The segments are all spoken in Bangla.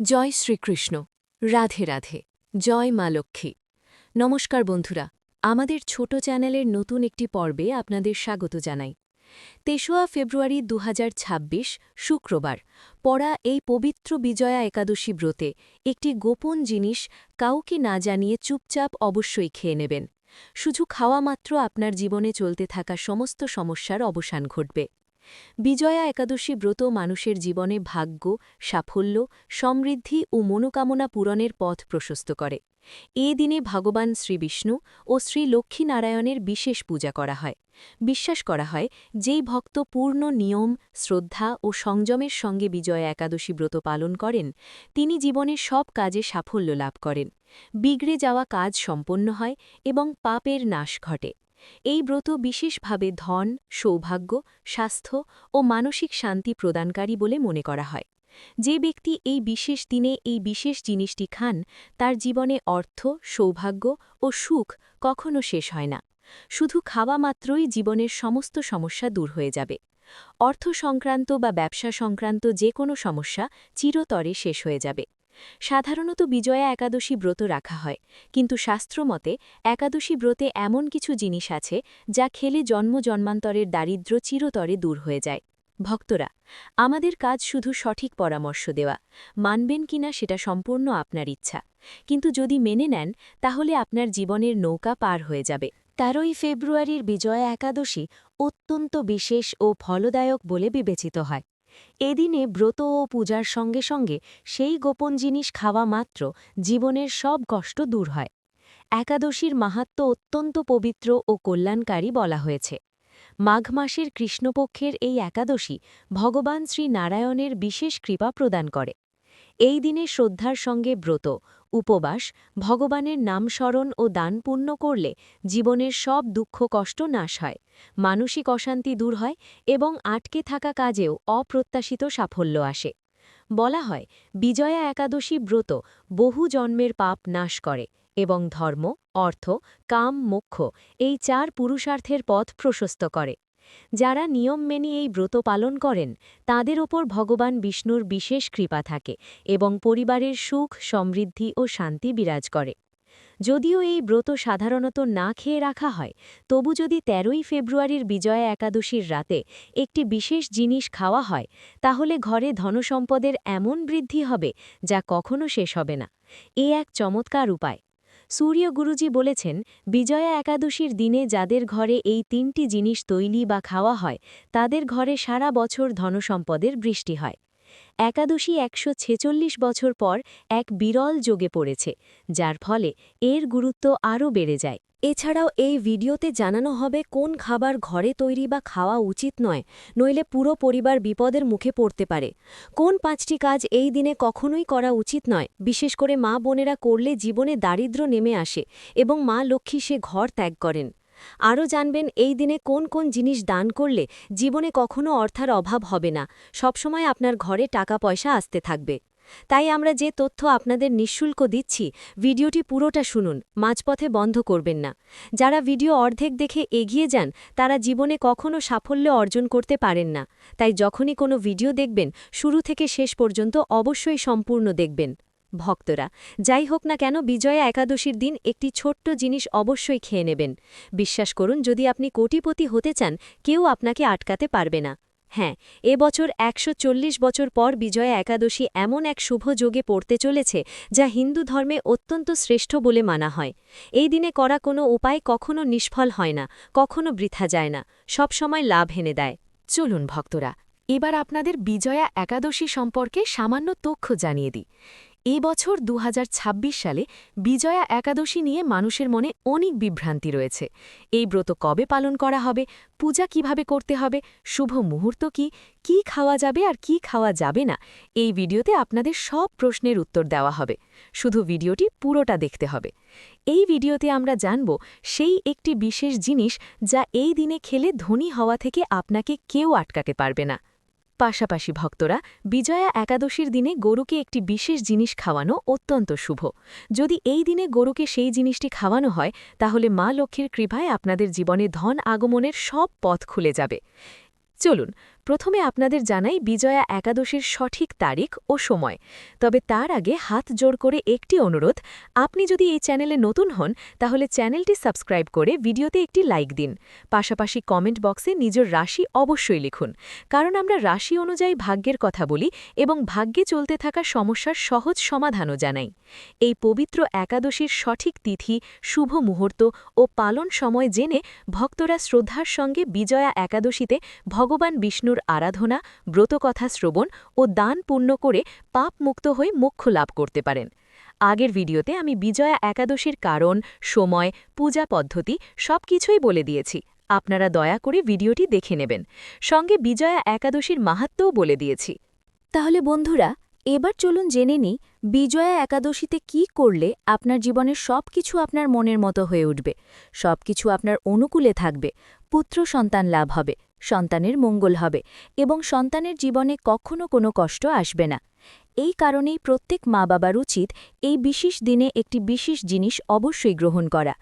জয় শ্রীকৃষ্ণ। রাধে রাধে। জয় মা লক্ষ্মী। নমস্কার বন্ধুরা। আমাদের ছোট চ্যানেলের নতুন একটি পর্বে আপনাদের স্বাগত জানাই। তেসোয়া ফেব্রুয়ারি দু হাজার ছাব্বিশ, শুক্রবার। পড়া এই পবিত্র বিজয়া একাদশী ব্রতে একটি গোপন জিনিস কাউকে না জানিয়ে চুপচাপ অবশ্যই খেয়ে নেবেন। শুধু খাওয়া মাত্র আপনার জীবনে চলতে থাকা সমস্ত সমস্যার অবসান ঘটবে। বিজয়া একাদশী ব্রত মানুষের জীবনে ভাগ্য, সাফল্য, সমৃদ্ধি ও মনোকামনা পূরণের পথ প্রশস্ত করে। এ দিনে ভগবান শ্রীবিষ্ণু ও শ্রী লক্ষ্মীনারায়ণের বিশেষ পূজা করা হয়। বিশ্বাস করা হয়, যেই ভক্ত পূর্ণ নিয়ম, শ্রদ্ধা ও সংযমের সঙ্গে বিজয়া একাদশী ব্রত পালন করেন, তিনি জীবনের সব কাজে সাফল্য লাভ করেন। বিগড়ে যাওয়া কাজ সম্পন্ন হয় এবং পাপের নাশ ঘটে। এই ব্রত বিশেষভাবে ধন, সৌভাগ্য, স্বাস্থ্য ও মানসিক শান্তি প্রদানকারী বলে মনে করা হয়। যে ব্যক্তি এই বিশেষ দিনে এই বিশেষ জিনিসটি খান, তার জীবনে অর্থ, সৌভাগ্য ও সুখ কখনো শেষ হয় না। শুধু খাওয়া মাত্রই জীবনের সমস্ত সমস্যা দূর হয়ে যাবে। অর্থ সংক্রান্ত বা ব্যবসা সংক্রান্ত যে কোনো সমস্যা চিরতরে শেষ হয়ে যাবে। সাধারণত বিজয়া একাদশী ব্রত রাখা হয়, কিন্তু শাস্ত্রমতে একাদশী ব্রতে এমন কিছু জিনিস আছে যা খেলে জন্ম জন্মান্তরের দারিদ্র চিরতরে দূর হয়ে যায়। ভক্তরা, আমাদের কাজ শুধু সঠিক পরামর্শ দেওয়া, মানবেন কিনা সেটা সম্পূর্ণ আপনার ইচ্ছা, কিন্তু যদি মেনে নেন, তাহলে আপনার জীবনের নৌকা পার হয়ে যাবে। তেরোই ফেব্রুয়ারির বিজয়া একাদশী অত্যন্ত বিশেষ ও ফলদায়ক বলে বিবেচিত হয়। এদিনে ব্রত ও পূজার সঙ্গে সঙ্গে সেই গোপন জিনিস খাওয়া মাত্র জীবনের সব কষ্ট দূর হয়। একাদশীর মাহাত্ম অত্যন্ত পবিত্র ও কল্যাণকারী বলা হয়েছে। মাঘ মাসের কৃষ্ণপক্ষের এই একাদশী ভগবান শ্রী নারায়ণের বিশেষ কৃপা প্রদান করে। এই দিনে শ্রদ্ধার সঙ্গে ব্রত, উপবাস, ভগবানের নাম স্মরণ ও দান পূর্ণ করলে জীবনের সব দুঃখ কষ্ট নাশ হয়, মানসিক অশান্তি দূর হয় এবং আটকে থাকা কাজেও অপ্রত্যাশিত সাফল্য আসে। বলা হয়, বিজয়া একাদশী ব্রত বহু জন্মের পাপ নাশ করে এবং ধর্ম, অর্থ, কাম, মোক্ষ এই চার পুরুষার্থের পথ প্রশস্ত করে। যারা নিয়ম মেনে এই ব্রত পালন করেন, তাদের ওপর ভগবান বিষ্ণুর বিশেষ কৃপা থাকে এবং পরিবারের সুখ, সমৃদ্ধি ও শান্তি বিরাজ করে। যদিও এই ব্রত সাধারণত না খেয়ে রাখা হয়, তবু যদি তেরোই ফেব্রুয়ারির বিজয়া একাদশীর রাতে একটি বিশেষ জিনিস খাওয়া হয়, তাহলে ঘরে ধনসম্পদের এমন বৃদ্ধি হবে যা কখনো শেষ হবে না। এ এক চমৎকার উপায়। সূর্য গুরুজি বলেছেন, বিজয়া একাদশীর দিনে যাদের ঘরে এই তিনটি জিনিস তৈলি বা খাওয়া হয়, তাদের ঘরে সারা বছর ধনসম্পদের বৃষ্টি হয়। একাদশী একশো ছেচল্লিশ বছর পর এক বিরল যোগে পড়েছে, যার ফলে এর গুরুত্ব আরও বেড়ে যায়। এছাড়াও এই ভিডিওতে জানানো হবে কোন খাবার ঘরে তৈরি বা খাওয়া উচিত নয়, নইলে পুরো পরিবার বিপদের মুখে পড়তে পারে। কোন পাঁচটি কাজ এই দিনে কখনোই করা উচিত নয়, বিশেষ করে মা বোনেরা করলে জীবনে দারিদ্র নেমে আসে এবং মা লক্ষ্মী সে ঘর ত্যাগ করেন। আরও জানবেন এই দিনে কোন কোন জিনিস দান করলে জীবনে কখনো অর্থার অভাব হবে না। সবসময় আপনার ঘরে টাকা পয়সা আসতে থাকবে। তাই আমরা যে তথ্য আপনাদের নিঃশুল্ক দিচ্ছি, ভিডিওটি পুরোটা শুনুন, মাঝপথে বন্ধ করবেন না। যারা ভিডিও অর্ধেক দেখে এগিয়ে যান, তারা জীবনে কখনো সাফল্য অর্জন করতে পারেন না। তাই যখনই কোনো ভিডিও দেখবেন, শুরু থেকে শেষ পর্যন্ত অবশ্যই সম্পূর্ণ দেখবেন। ভক্তরা, যাই হোক না কেন বিজয়া একাদশীর দিন একটি ছোট্ট জিনিস অবশ্যই খেয়ে নেবেন। বিশ্বাস করুন, যদি আপনি কোটিপতি হতে চান, কেউ আপনাকে আটকাতে পারবে না। হ্যাঁ এবছর একশো চল্লিশ বছর পর বিজয়া একাদশী এমন এক শুভ যোগে পড়তে চলেছে, যা হিন্দু ধর্মে অত্যন্ত শ্রেষ্ঠ বলে মানা হয়। এই দিনে করা কোনো উপায় কখনো নিষ্ফল হয় না, কখনো বৃথা যায় না সবসময় লাভ হেনে দেয়। চলুন ভক্তরা, এবার আপনাদের বিজয়া একাদশী সম্পর্কে সামান্য তথ্য জানিয়ে দিই। এ বছর দু হাজার ছাব্বিশ সালে বিজয়া একাদশী নিয়ে মানুষের মনে অনেক বিভ্রান্তি রয়েছে। এই ব্রত কবে পালন করা হবে? পূজা কীভাবে করতে হবে? শুভ মুহূর্ত কি? কি খাওয়া যাবে আর কি খাওয়া যাবে না? এই ভিডিওতে আপনাদের সব প্রশ্নের উত্তর দেওয়া হবে। শুধু ভিডিওটি পুরোটা দেখতে হবে। এই ভিডিওতে আমরা জানব সেই একটি বিশেষ জিনিস যা এই দিনে খেলে ধনী হওয়া থেকে আপনাকে কেউ আটকাতে পারবে না। পাশাপাশি ভক্তরা বিজয়া একাদশীর দিনে গরুকে একটি বিশেষ জিনিস খাওয়ানো অত্যন্ত শুভ। যদি এই দিনে গরুকে সেই জিনিসটি খাওয়ানো হয়, তাহলে মা লক্ষ্মীর কৃপায় আপনাদের জীবনে ধন আগমনের সব পথ খুলে যাবে। চলুন প্রথমে আপনাদের জানাই বিজয়া একাদশীর সঠিক তারিখ ও সময়। তবে তার আগে হাত জোড় করে একটি অনুরোধ, আপনি যদি এই চ্যানেলে নতুন হন, তাহলে চ্যানেলটি সাবস্ক্রাইব করে ভিডিওতে একটি লাইক দিন। পাশাপাশি কমেন্ট বক্সে নিজের রাশি অবশ্যই লিখুন। কারণ আমরা রাশি অনুযায়ী ভাগ্যের কথা বলি এবং ভাগ্যে চলতে থাকা সমস্যার সহজ সমাধানও জানাই। এই পবিত্র একাদশীর সঠিক তিথি, শুভ মুহূর্ত ও পালন সময় জেনে ভক্তরা শ্রদ্ধার সঙ্গে বিজয়া একাদশীতে ভগবান বিষ্ণুর আরাধনা, ব্রতকথা শ্রবণ ও দান পূর্ণ করে পাপ মুক্ত হয়ে মোক্ষ লাভ করতে পারেন। আগের ভিডিওতে আমি বিজয়া একাদশীর কারণ, সময়, পূজা পদ্ধতি সব কিছুই বলে দিয়েছি। আপনারা দয়া করে ভিডিওটি দেখে নেবেন। সঙ্গে বিজয়া একাদশীর মাহাত্মও বলে দিয়েছি। তাহলে বন্ধুরা, এবার চলুন জেনে নিই বিজয়া একাদশীতে কি করলে আপনার জীবনের সব কিছু আপনার মনের মতো হয়ে উঠবে? সব কিছু আপনার অনুকূলে থাকবে। পুত্র সন্তান লাভ হবে, সন্তানের মঙ্গল হবে এবং সন্তানের জীবনে কখনো কোনো কষ্ট আসবে না। এই কারণেই প্রত্যেক মা বাবার উচিত এই বিশেষ দিনে একটি বিশেষ জিনিস অবশ্যই গ্রহণ করা।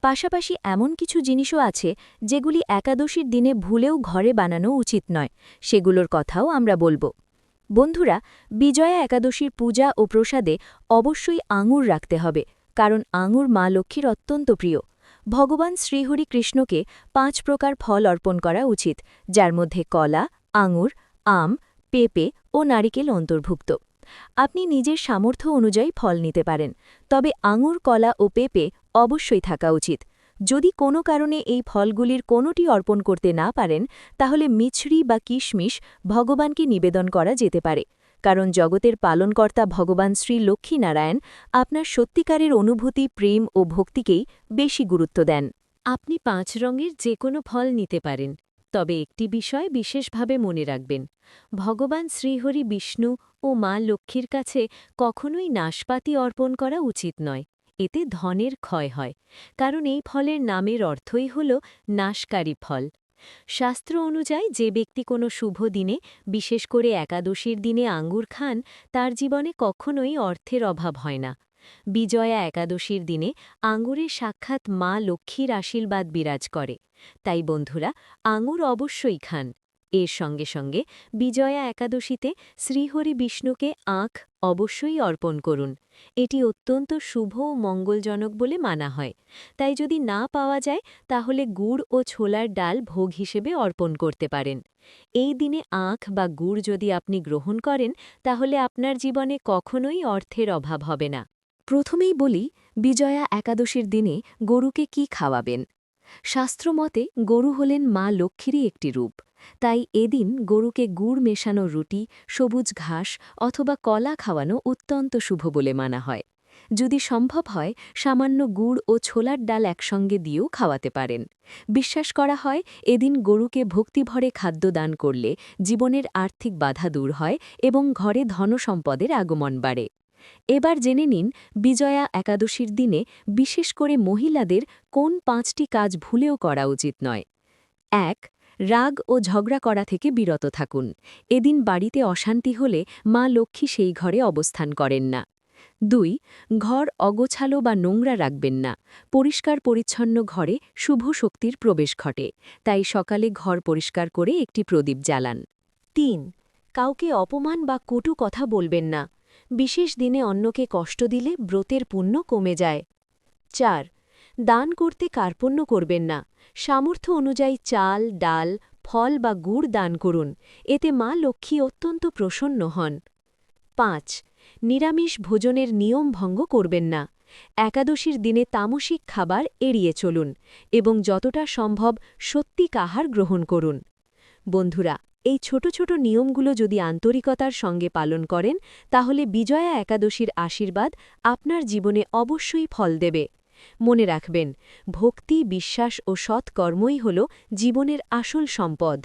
পাশাপাশি এমন কিছু জিনিসও আছে যেগুলি একাদশীর দিনে ভুলেও ঘরে বানানো উচিত নয়। সেগুলোর কথাও আমরা বলব। বন্ধুরা, বিজয়া একাদশীর পূজা ও প্রসাদে অবশ্যই আঙুর রাখতে হবে, কারণ আঙুর মা লক্ষ্মীর অত্যন্ত প্রিয়। ভগবান শ্রীহরি কৃষ্ণকে পাঁচ প্রকার ফল অর্পণ করা উচিত, যার মধ্যে কলা, আঙুর, আম, পেঁপে ও নারিকেল অন্তর্ভুক্ত। আপনি নিজের সামর্থ্য অনুযায়ী ফল নিতে পারেন, তবে আঙুর, কলা ও পেঁপে অবশ্যই থাকা উচিত। যদি কোনো কারণে এই ফলগুলির কোনোটি অর্পণ করতে না পারেন, তাহলে মিছরি বা কিশমিশ ভগবানকে নিবেদন করা যেতে পারে। কারণ জগতের পালনকর্তা ভগবান শ্রী লক্ষ্মীনারায়ণ আপনার সত্যিকারের অনুভূতি, প্রেম ও ভক্তিকেই বেশি গুরুত্ব দেন। আপনি পাঁচ রঙের যে কোনো ফল নিতে পারেন, তবে একটি বিষয় বিশেষভাবে মনে রাখবেন। ভগবান শ্রীহরি বিষ্ণু ও মা লক্ষ্মীর কাছে কখনোই নাশপাতি অর্পণ করা উচিত নয়। এতে ধনের ক্ষয় হয়, কারণ এই ফলের নামের অর্থই হল নাশকারী ফল। শাস্ত্র অনুযায়ী যে ব্যক্তি কোনো শুভ দিনে, বিশেষ করে একাদশীর দিনে আঙ্গুর খান, তার জীবনে কখনোই অর্থের অভাব হয় না। বিজয়া একাদশীর দিনে আঙ্গুরের সাক্ষাৎ মা লক্ষ্মীর আশীর্বাদ বিরাজ করে। তাই বন্ধুরা আঙুর অবশ্যই খান। এর সঙ্গে সঙ্গে বিজয়া একাদশীতে শ্রীহরি বিষ্ণুকে আঁখ অবশ্যই অর্পণ করুন। এটি অত্যন্ত শুভ ও মঙ্গলজনক বলে মানা হয়। তাই যদি না পাওয়া যায়, তাহলে গুড় ও ছোলার ডাল ভোগ হিসেবে অর্পণ করতে পারেন। এই দিনে আঁখ বা গুড় যদি আপনি গ্রহণ করেন, তাহলে আপনার জীবনে কখনোই অর্থের অভাব হবে না। প্রথমেই বলি, বিজয়া একাদশীর দিনে গরুকে কি খাওয়াবেন? শাস্ত্রমতে, গরু হলেন মা লক্ষ্মীরই একটি রূপ। তাই এদিন গরুকে গুড় মেশানো রুটি, সবুজ ঘাস অথবা কলা খাওয়ানো অত্যন্ত শুভ বলে মানা হয়। যদি সম্ভব হয়, সামান্য গুড় ও ছোলার ডাল একসঙ্গে দিয়েও খাওয়াতে পারেন। বিশ্বাস করা হয়, এদিন গরুকে ভক্তিভরে খাদ্য দান করলে জীবনের আর্থিক বাধা দূর হয় এবং ঘরে ধনসম্পদের আগমন বাড়ে। এবার জেনে নিন বিজয়া একাদশীর দিনে বিশেষ করে মহিলাদের কোন পাঁচটি কাজ ভুলেও করা উচিত নয়। এক, রাগ ও ঝগড়া করা থেকে বিরত থাকুন। এদিন বাড়িতে অশান্তি হলে মা লক্ষ্মী সেই ঘরে অবস্থান করেন না। দুই, ঘর অগোছালো বা নোংরা রাখবেন না। পরিষ্কার পরিচ্ছন্ন ঘরে শুভ শক্তির প্রবেশ ঘটে, তাই সকালে ঘর পরিষ্কার করে একটি প্রদীপ জ্বালান। তিন, কাউকে অপমান বা কটু কথা বলবেন না। বিশেষ দিনে অন্যকে কষ্ট দিলে ব্রতের পুণ্য কমে যায়। চার, দান করতে কার্পণ্য করবেন না। সামর্থ্য অনুযায়ী চাল, ডাল, ফল বা গুড় দান করুন। এতে মা লক্ষ্মী অত্যন্ত প্রসন্ন হন। পাঁচ, নিরামিষ ভোজনের নিয়ম ভঙ্গ করবেন না। একাদশীর দিনে তামসিক খাবার এড়িয়ে চলুন এবং যতটা সম্ভব সত্যি কাহার গ্রহণ করুন। বন্ধুরা এই ছোট ছোট নিয়মগুলো যদি আন্তরিকতার সঙ্গে পালন করেন, তাহলে বিজয়া একাদশীর আশীর্বাদ আপনার জীবনে অবশ্যই ফল দেবে। মনে রাখবেন, ভক্তি, বিশ্বাস ও সৎকর্মই হল জীবনের আসল সম্পদ।